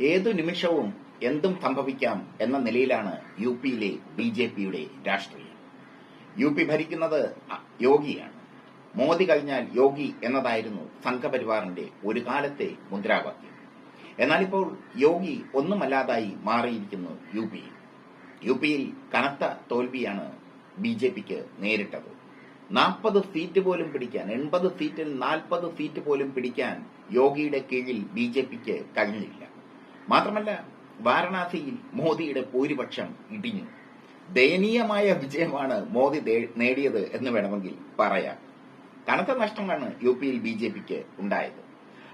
ഏതു നിമിഷവും എന്തും സംഭവിക്കാം എന്ന നിലയിലാണ് യു പിയിലെ ബി ജെ പിയുടെ രാഷ്ട്രീയം. യു പി ഭരിക്കുന്നത് യോഗിയാണ്. മോദി കഴിഞ്ഞാൽ യോഗി എന്നതായിരുന്നു സംഘപരിവാറിന്റെ ഒരു കാലത്തെ മുദ്രാവാക്യം. എന്നാൽ ഇപ്പോൾ യോഗി ഒന്നുമല്ലാതായി മാറിയിരിക്കുന്നു യു പി. യു പിയിൽ കനത്ത തോൽവിയാണ് ബി ജെ പിക്ക് നേരിട്ടത്. നാൽപ്പത് സീറ്റ് പോലും പിടിക്കാൻ എൺപത് സീറ്റിൽ നാൽപ്പത് സീറ്റ് പോലും പിടിക്കാൻ യോഗിയുടെ കീഴിൽ ബി ജെ പിക്ക് കഴിഞ്ഞില്ല. മാത്രമല്ല വാരണാസിയിൽ മോദിയുടെ ഭൂരിപക്ഷം ഇടിഞ്ഞു. ദയനീയമായ വിജയമാണ് മോദി നേടിയത് എന്ന് വേണമെങ്കിൽ പറയാം. കനത്ത നഷ്ടമാണ് യു പിയിൽ ബി ജെ പിക്ക് ഉണ്ടായത്.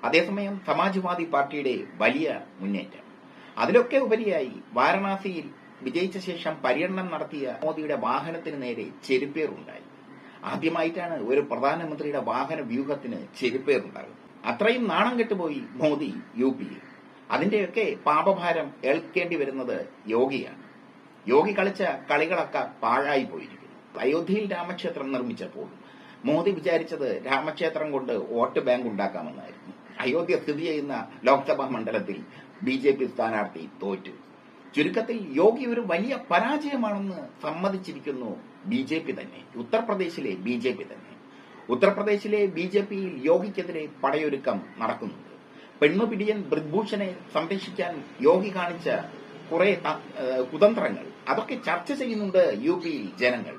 അതേസമയം സമാജ്വാദി പാർട്ടിയുടെ വലിയ മുന്നേറ്റം. അതിലൊക്കെ ഉപരിയായി വാരണാസിയിൽ വിജയിച്ച ശേഷം പര്യടനം നടത്തിയ മോദിയുടെ വാഹനത്തിന് നേരെ ചെരുപ്പേറുണ്ടായി. ആദ്യമായിട്ടാണ് ഒരു പ്രധാനമന്ത്രിയുടെ വാഹന വ്യൂഹത്തിന് ചെരുപ്പേറുണ്ടാകുന്നത്. അത്രയും നാണം കെട്ടുപോയി മോദി യു പിയിൽ. അതിന്റെയൊക്കെ പാപഭാരം ഏൽക്കേണ്ടി വരുന്നത് യോഗിയാണ്. യോഗി കളിച്ച കളികളൊക്കെ പാഴായി പോയിരിക്കുന്നു. അയോധ്യയിൽ രാമക്ഷേത്രം നിർമ്മിച്ചപ്പോൾ മോദി വിചാരിച്ചത് രാമക്ഷേത്രം കൊണ്ട് വോട്ട് ബാങ്ക് ഉണ്ടാക്കാമെന്നായിരുന്നു. അയോധ്യ സ്ഥിതി ചെയ്യുന്ന ലോക്സഭാ മണ്ഡലത്തിൽ ബി ജെ പി സ്ഥാനാർത്ഥി തോറ്റു. ചുരുക്കത്തിൽ യോഗി ഒരു വലിയ പരാജയമാണെന്ന് സമ്മതിച്ചിരിക്കുന്നു ബി ജെ പി തന്നെ. ഉത്തർപ്രദേശിലെ ബി ജെ പി തന്നെ. ഉത്തർപ്രദേശിലെ ബി ജെ പിയിൽ യോഗിക്കെതിരെ പടയൊരുക്കം നടക്കുന്നുണ്ട്. പെൺമപിടിയൻ ബ്രിദ്ഭൂഷനെ സംരക്ഷിക്കാൻ യോഗി കാണിച്ച കുറെ കുതന്ത്രങ്ങൾ. അതൊക്കെ ചർച്ച ചെയ്യുന്നുണ്ട് യു പിയിൽ ജനങ്ങൾ.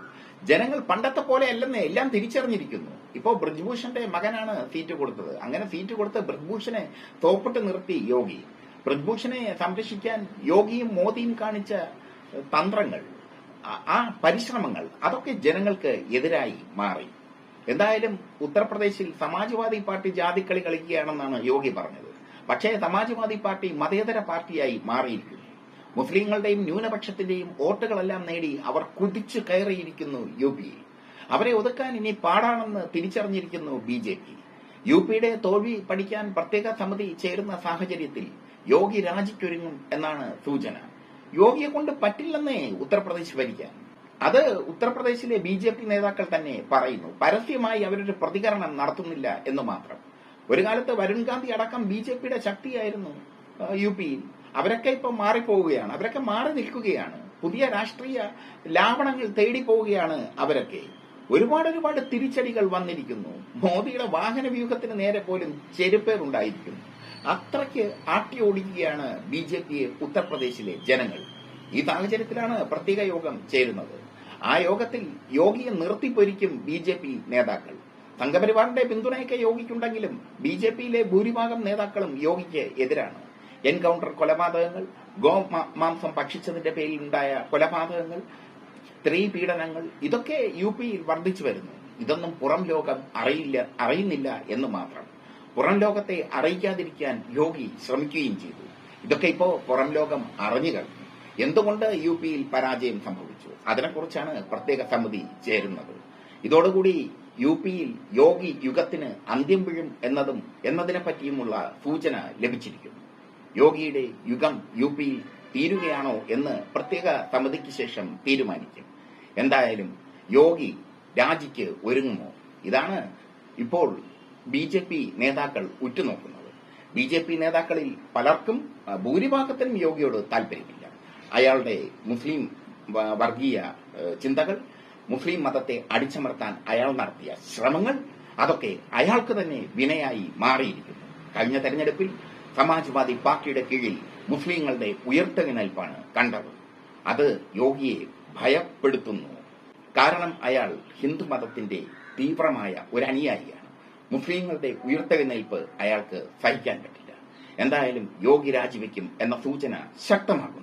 ജനങ്ങൾ പണ്ടത്തെ പോലെ അല്ലെന്ന് എല്ലാം തിരിച്ചറിഞ്ഞിരിക്കുന്നു. ഇപ്പോ ബ്രിജ്ഭൂഷന്റെ മകനാണ് സീറ്റ് കൊടുത്തത്. അങ്ങനെ സീറ്റ് കൊടുത്ത് ബ്രിജ്ഭൂഷനെ തോപ്പിട്ട് നിർത്തി യോഗി. ബ്രിജ്ഭൂഷനെ സംരക്ഷിക്കാൻ യോഗിയും മോദിയും കാണിച്ച തന്ത്രങ്ങൾ ആ പരിശ്രമങ്ങൾ അതൊക്കെ ജനങ്ങൾക്ക് എതിരായി മാറി. എന്തായാലും ഉത്തർപ്രദേശിൽ സമാജ്വാദി പാർട്ടി ജാതിക്കളി കളിക്കുകയാണെന്നാണ് യോഗി പറഞ്ഞത്. പക്ഷേ സമാജ്വാദി പാർട്ടി മതേതര പാർട്ടിയായി മാറിയിരിക്കുന്നു. മുസ്ലിങ്ങളുടെയും ന്യൂനപക്ഷത്തിന്റെയും വോട്ടുകളെല്ലാം നേടി അവർ കുതിച്ചു കയറിയിരിക്കുന്നു യു പി. അവരെ ഒതുക്കാൻ ഇനി പാടാണെന്ന് തിരിച്ചറിഞ്ഞിരിക്കുന്നു ബി ജെ പി. യു പിയുടെ തോൽവി പഠിക്കാൻ പ്രത്യേക സമിതി ചേരുന്ന സാഹചര്യത്തിൽ യോഗി രാജിക്കൊരുങ്ങും എന്നാണ് സൂചന. യോഗിയെ കൊണ്ട് പറ്റില്ലെന്നേ ഉത്തർപ്രദേശ് ഭരിക്കാൻ. അത് ഉത്തർപ്രദേശിലെ ബി നേതാക്കൾ തന്നെ പറയുന്നു. പരസ്യമായി അവരൊരു പ്രതികരണം നടത്തുന്നില്ല എന്ന് മാത്രം. ഒരു കാലത്ത് വരുൺ ഗാന്ധി അടക്കം ബി ജെ പിയുടെ ശക്തിയായിരുന്നു യു പിയിൽ അവരൊക്കെ ഇപ്പൊ മാറിപ്പോവുകയാണ്. അവരൊക്കെ മാറി നിൽക്കുകയാണ്. പുതിയ രാഷ്ട്രീയ ലാവണങ്ങൾ തേടി പോവുകയാണ് അവരൊക്കെ. ഒരുപാട് ഒരുപാട് തിരിച്ചടികൾ വന്നിരിക്കുന്നു. മോദിയുടെ വാഹന വ്യൂഹത്തിന് നേരെ പോലും ചെരുപ്പേറുണ്ടായിരിക്കുന്നു. അത്രയ്ക്ക് ആട്ടി ഓടിക്കുകയാണ് ബി ജെ പിയെ ഉത്തർപ്രദേശിലെ ജനങ്ങൾ. ഈ സാഹചര്യത്തിലാണ് പ്രത്യേക യോഗം ചേരുന്നത്. ആ യോഗത്തിൽ യോഗിയെ നിർത്തിപ്പൊരിക്കും ബി ജെ പി നേതാക്കൾ. സംഘപരിവാറിന്റെ പിന്തുണയൊക്കെ യോഗിക്കുണ്ടെങ്കിലും ബി ജെ പിയിലെ ഭൂരിഭാഗം നേതാക്കളും യോഗിക്ക് എതിരാണ്. എൻകൗണ്ടർ കൊലപാതകങ്ങൾ ഗോ മാംസം ഭക്ഷിച്ചതിന്റെ പേരിൽ ഉണ്ടായ കൊലപാതകങ്ങൾ സ്ത്രീ പീഡനങ്ങൾ ഇതൊക്കെ യു പിയിൽ വർദ്ധിച്ചു വരുന്നു. ഇതൊന്നും പുറം ലോകം അറിയില്ല അറിയുന്നില്ല എന്ന് മാത്രം. പുറം ലോകത്തെ അറിയിക്കാതിരിക്കാൻ യോഗി ശ്രമിക്കുകയും ചെയ്തു. ഇതൊക്കെ ഇപ്പോ പുറം ലോകം അറിഞ്ഞു കഴിഞ്ഞു. എന്തുകൊണ്ട് യു പിയിൽ പരാജയം സംഭവിച്ചു? അതിനെക്കുറിച്ചാണ് പ്രത്യേക സമിതി ചേരുന്നത്. ഇതോടുകൂടി യു പിയിൽ യോഗി യുഗത്തിന് അന്ത്യം വീഴും എന്നതും എന്നതിനെ പറ്റിയുമുള്ള സൂചന ലഭിച്ചിരിക്കുന്നു. യോഗിയുടെ യുഗം യു പിയിൽ തീരുകയാണോ എന്ന് പ്രത്യേക സമിതിക്ക് ശേഷം തീരുമാനിക്കും. എന്തായാലും യോഗി രാജിക്ക് ഒരുങ്ങുമോ? ഇതാണ് ഇപ്പോൾ ബി ജെ പി നേതാക്കൾ ഉറ്റുനോക്കുന്നത്. ബി ജെ പി നേതാക്കളിൽ പലർക്കും ഭൂരിഭാഗത്തിനും യോഗിയോട് താല്പര്യമില്ല. അയാളുടെ മുസ്ലിം വർഗീയ ചിന്തകൾ മുസ്ലിം മതത്തെ അടിച്ചമർത്താൻ അയാൾ നടത്തിയ ശ്രമങ്ങൾ അതൊക്കെ അയാൾക്ക് തന്നെ വിനയായി മാറിയിരിക്കുന്നു. കഴിഞ്ഞ തെരഞ്ഞെടുപ്പിൽ സമാജ്വാദി പാർട്ടിയുടെ കീഴിൽ മുസ്ലിങ്ങളുടെ ഉയർത്തെഴുന്നേൽപ്പാണ് കണ്ടത്. അത് യോഗിയെ ഭയപ്പെടുത്തുന്നു. കാരണം അയാൾ ഹിന്ദു മതത്തിന്റെ തീവ്രമായ ഒരു അനുയായിയാണ്. മുസ്ലിങ്ങളുടെ ഉയർത്തെഴുന്നേൽപ്പ് അയാൾക്ക് സഹിക്കാൻ പറ്റില്ല. എന്തായാലും യോഗി രാജിവെക്കും എന്ന സൂചന ശക്തമാകുന്നു.